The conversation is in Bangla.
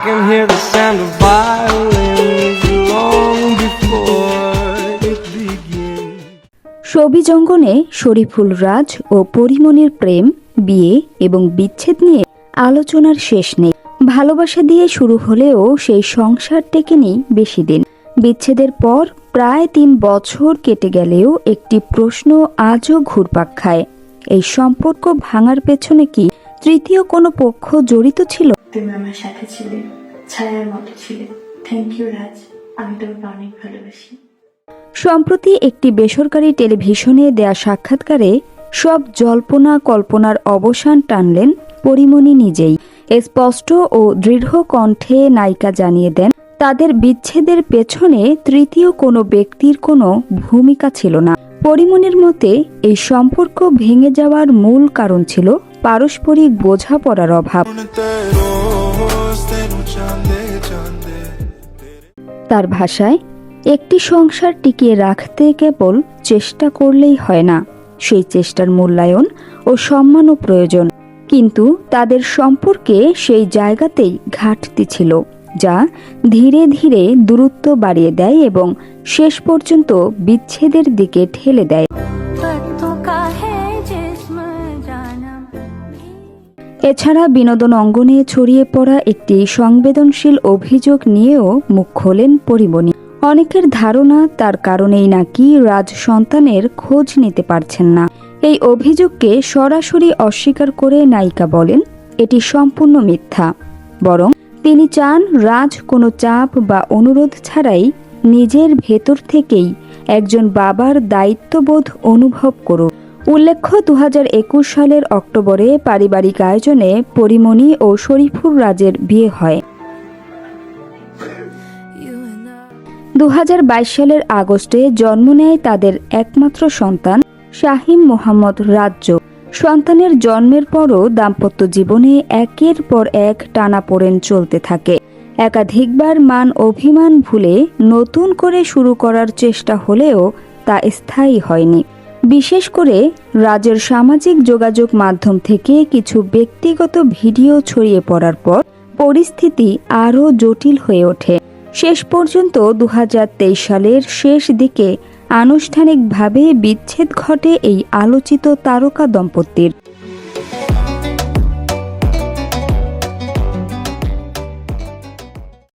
can hear the sound of violins long before it begins. সবিজ অঙ্গনে শরীফুল রাজ ও পরিমণির প্রেম, বিয়ে এবং বিচ্ছেদ নিয়ে আলোচনার শেষ নেই। ভালোবাসা দিয়ে শুরু হলেও সেই সংসার টেকেনি বেশি দিন। বিচ্ছেদের পর প্রায় তিন বছর কেটে গেলেও একটি প্রশ্ন আজও ঘুরপাক খায়। এই সম্পর্ক ভাঙার পেছনে কি তৃতীয় কোনো পক্ষ জড়িত ছিল? তুমি আমার সাথে ছিলে ছায়ার মতো ছিলে। Thank you Raj. আমি তোমাকে অনেক ভালোবাসি। সম্প্রতি একটি বেসরকারি টেলিভিশনে দেয়া সাক্ষাৎকারে সব জল্পনা কল্পনার অবসান টানলেন পরিমণি নিজেই। স্পষ্ট ও দৃঢ় কণ্ঠে নায়িকা জানিয়ে দেন তাদের বিচ্ছেদের পেছনে তৃতীয় কোনো ব্যক্তির কোনো ভূমিকা ছিল না। পরিমণির মতে এই সম্পর্ক ভেঙে যাওয়ার মূল কারণ ছিল পারস্পরিক বোঝাপড়ার অভাব। তার ভাষায়, একটি সংসার টিকিয়ে রাখতে কেবল চেষ্টা করলেই হয় না। সেই চেষ্টার মূল্যায়ন ও সম্মানও প্রয়োজন। কিন্তু তাদের সম্পর্কে সেই জায়গাতেই ঘাটতি ছিল, যা ধীরে ধীরে দূরত্ব বাড়িয়ে দেয় এবং শেষ পর্যন্ত বিচ্ছেদের দিকে ঠেলে দেয়। এছাড়া বিনোদন অঙ্গনে ছড়িয়ে পড়া একটি সংবেদনশীল অভিযোগ নিয়েও মুখ খোলেন পরিমণি। অনেকের ধারণা তার কারণেই নাকি রাজ সন্তানের খোঁজ নিতে পারছেন না। এই অভিযোগকে সরাসরি অস্বীকার করে নায়িকা বলেন, এটি সম্পূর্ণ মিথ্যা। বরং তিনি চান রাজ কোনো চাপ বা অনুরোধ ছাড়াই নিজের ভেতর থেকেই একজন বাবার দায়িত্ববোধ অনুভব করুক। উল্লেখ্য দু হাজার একুশ সালের অক্টোবরে পারিবারিক আয়োজনে পরিমণি ও শরীফুর রাজের বিয়ে হয়। দু সালের আগস্টে জন্ম নেয় তাদের একমাত্র সন্তান, শাহিম মোহাম্মদ রাজ্য। সন্তানের জন্মের পরও দাম্পত্য জীবনে একের পর এক টানাপোড়েন চলতে থাকে। একাধিকবার মান অভিমান ভুলে নতুন করে শুরু করার চেষ্টা হলেও তা স্থায়ী হয়নি। বিশেষ করে রাজের সামাজিক যোগাযোগ মাধ্যম থেকে কিছু ব্যক্তিগত ভিডিও ছড়িয়ে পড়ার পর পরিস্থিতি আরও জটিল হয়ে ওঠে। শেষ পর্যন্ত দু হাজার তেইশ সালের শেষ দিকে আনুষ্ঠানিকভাবে বিচ্ছেদ ঘটে এই আলোচিত তারকা দম্পতির।